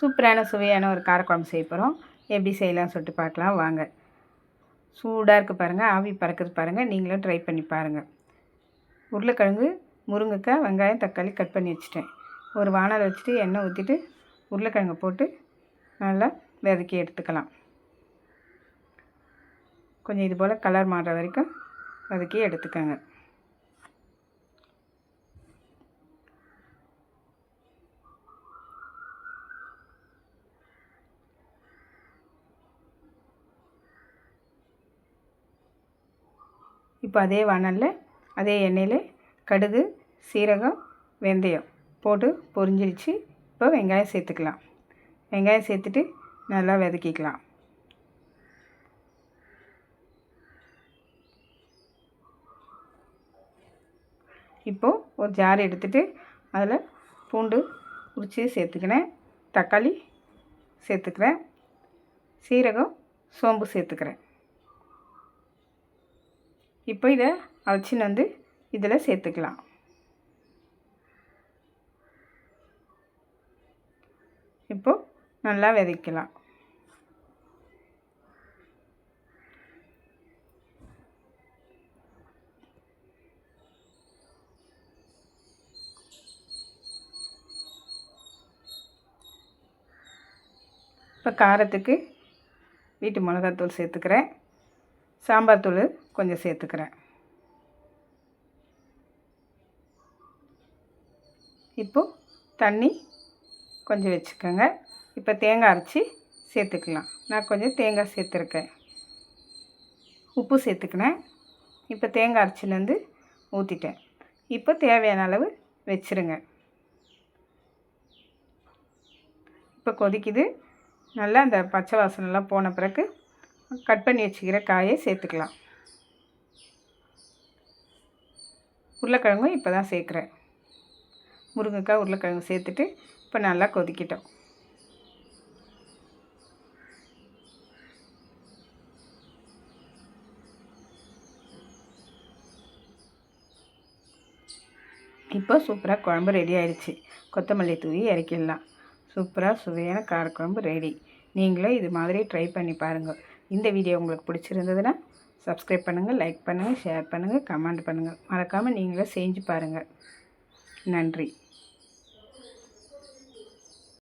சூப்பரான சுவையான ஒரு காரக்குழம்பு செய்ய போகிறோம் எப்படி செய்யலாம்னு சொல்லிட்டு பார்க்கலாம். வாங்க. சூடாக இருக்குது பாருங்கள் ஆவி பறக்குது பாருங்கள் நீங்களும் ட்ரை பண்ணி பாருங்கள் உருளைக்கிழங்கு முருங்கைக்காய் வெங்காயம் தக்காளி கட் பண்ணி வச்சுட்டேன். ஒரு வானல் வச்சுட்டு எண்ணெய் ஊற்றிட்டு உருளைக்கிழங்கு போட்டு நல்லா வதக்கி எடுத்துக்கலாம். கொஞ்சம் இது போல் கலர் மாறுற வரைக்கும் வதக்கி எடுத்துக்கோங்க. இப்போ அதே வானலில் அதே எண்ணெயில் கடுகு சீரகம் வெந்தயம் போட்டு பொரிஞ்சிருச்சு. இப்போ வெங்காயம் சேர்த்துக்கலாம். வெங்காயம் சேர்த்துட்டு நல்லா வதக்கிக்கலாம். இப்போது ஒரு ஜார் எடுத்துகிட்டு அதில் பூண்டு உரித்து சேர்த்துக்கினேன் தக்காளி சேர்த்துக்கிறேன். சீரகம் சோம்பு சேர்த்துக்கிறேன். இப்போ இதை அரைச்சின்னு வந்து இதில் சேர்த்துக்கலாம். இப்போது நல்லா விதைக்கலாம். இப்போ காரத்துக்கு வீட்டு மிளகாத்தூள் சேர்த்துக்கிறேன். சாம்பார் தூள் கொஞ்சம் சேர்த்துக்கிறேன். இப்போது தண்ணி கொஞ்சம் வச்சுக்கோங்க. இப்போ தேங்காய் அரைச்சி சேர்த்துக்கலாம். நான் கொஞ்சம் தேங்காய் சேர்த்துருக்கேன். உப்பு சேர்த்துக்கினேன் இப்போ தேங்காய் அரைச்சிலேருந்து ஊற்றிட்டேன் இப்போ தேவையான அளவு வச்சுருங்க. இப்போ கொதிக்குது. நல்லா அந்த பச்சை வாசனைலாம் போன பிறகு கட் பண்ணி வச்சுக்கிற காயை சேர்த்துக்கலாம். உருளைக்கிழங்கும் இப்போ தான் சேர்க்குறேன். முருங்கைக்காய் உருளைக்கிழங்கு சேர்த்துட்டு இப்போ நல்லா கொதிக்கிட்டோம். இப்போ சூப்பராக குழம்பு ரெடி ஆயிடுச்சு கொத்தமல்லி தூவி இறக்கிடலாம். சூப்பராக சுவையான காரக்குழம்பு ரெடி நீங்களும் இது மாதிரி ட்ரை பண்ணி பாருங்கள் இந்த வீடியோ உங்களுக்கு பிடிச்சிருந்ததுன்னா சப்ஸ்கிரைப் பண்ணுங்கள் லைக் பண்ணுங்கள் ஷேர் பண்ணுங்கள் கமெண்ட் பண்ணுங்கள் மறக்காமல் நீங்களும் செஞ்சு பாருங்கள் நன்றி.